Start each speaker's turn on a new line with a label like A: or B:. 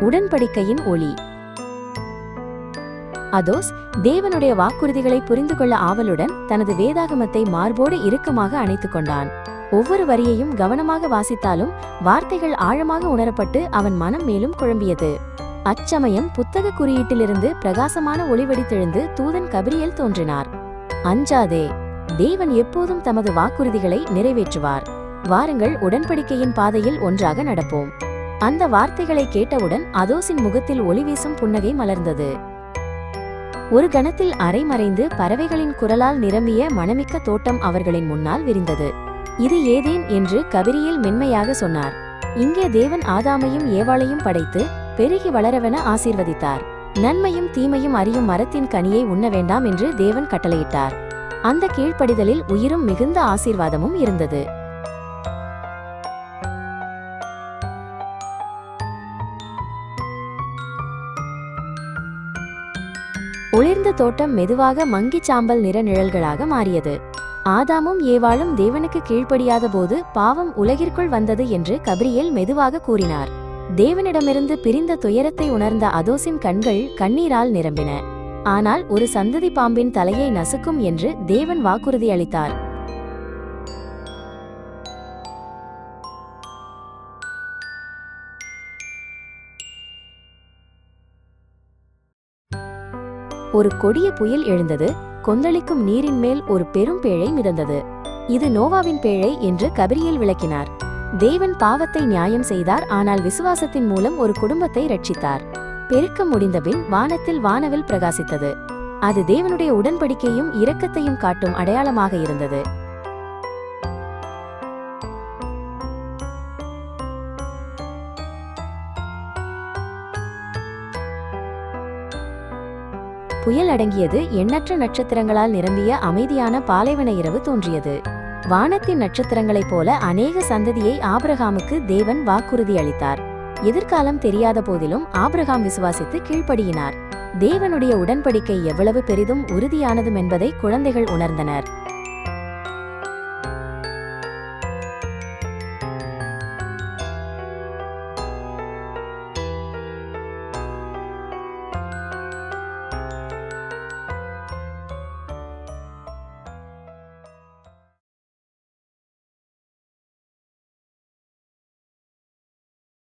A: உடன்படிக்கையின் ஒளி. அதோஸ் தேவனுடைய வாக்குறுதிகளை புரிந்து கொள்ள ஆவலுடன் தனது வேதாகமத்தை மார்போடு இறுக்கமாக அணைத்துக் கொண்டான். ஒவ்வொரு வரியையும் கவனமாக வாசித்தாலும் வார்த்தைகள் ஆழமாக உணரப்பட்டு அவன் மனம் மேலும் குழம்பியது. அச்சமயம் புத்தக குறியீட்டிலிருந்து பிரகாசமான ஒளிவெடித்தெழுந்து தூதன் கபிரியல் தோன்றினார். அஞ்சாதே தேவன் எப்போதும் தமது வாக்குறுதிகளை நிறைவேற்றுவார். வாருங்கள் உடன்படிக்கையின் பாதையில் ஒன்றாக நடப்போம். அந்த வார்த்தைகளை கேட்டவுடன் அதோசின் முகத்தில் ஒளி வீசும் புன்னகை மலர்ந்தது. ஒரு கணத்தில் அரைமறைந்து பறவைகளின் குரலால் நிரம்பிய மணமிக்க தோட்டம் அவர்களின் முன்னால் விரிந்தது. இது ஏதேன் என்று கபிரியில் மென்மையாக சொன்னார். இங்கே தேவன் ஆதாமையும் ஏவாளையும் படைத்து பெருகி வளரவென ஆசீர்வதித்தார். நன்மையும் தீமையும் அறியும் மரத்தின் கனியை உண்ண வேண்டாம் என்று தேவன் கட்டளையிட்டார். அந்த கீழ்ப்படிதலில் உயிரும் மிகுந்த ஆசீர்வாதமும் இருந்தது. ஒளிர்ந்த தோட்டம் மெதுவாக மங்கிச் சாம்பல் நிற நிழல்களாக மாறியது. ஆதாமும் ஏவாளும் தேவனுக்கு கீழ்ப்படியாத போது பாவம் உலகிற்குள் வந்தது என்று கபிரியல் மெதுவாக கூறினார். தேவனிடமிருந்து பிரிந்த துயரத்தை உணர்ந்த அதோசின் கண்கள் கண்ணீரால் நிரம்பின. ஆனால் ஒரு சந்ததி பாம்பின் தலையை நசுக்கும் என்று தேவன் வாக்குறுதி அளித்தார் ஒரு கொடிய புயல் எழுந்தது. கொந்தளிக்கும் நீரின் மேல் ஒரு பெரும் பேழை மிதந்தது. இது நோவாவின் பேழை என்று கபிரியல் விளக்கினார். தேவன் பாவத்தை நியாயம் செய்தார். ஆனால் விசுவாசத்தின் மூலம் ஒரு குடும்பத்தை ரட்சித்தார் பெருக்கம் முடிந்தபின் வானத்தில் வானவில் பிரகாசித்தது. அது தேவனுடைய உடன்படிக்கையும் இரக்கத்தையும் காட்டும் அடையாளமாக இருந்தது. புயல் அடங்கியது எண்ணற்ற நட்சத்திரங்களால் நிரம்பிய அமைதியான பாலைவன இரவு தோன்றியது. வானத்தின் நட்சத்திரங்களைப் போல அநேக சந்ததியை ஆபிரகாமுக்கு தேவன் வாக்குறுதி அளித்தார். எதிர்காலம் தெரியாத போதிலும் ஆபிரகாம் விசுவாசித்து கீழ்ப்படியினார். தேவனுடைய உடன்படிக்கை எவ்வளவு பெரிதும் உறுதியானதும் என்பதை குழந்தைகள் உணர்ந்தனர்.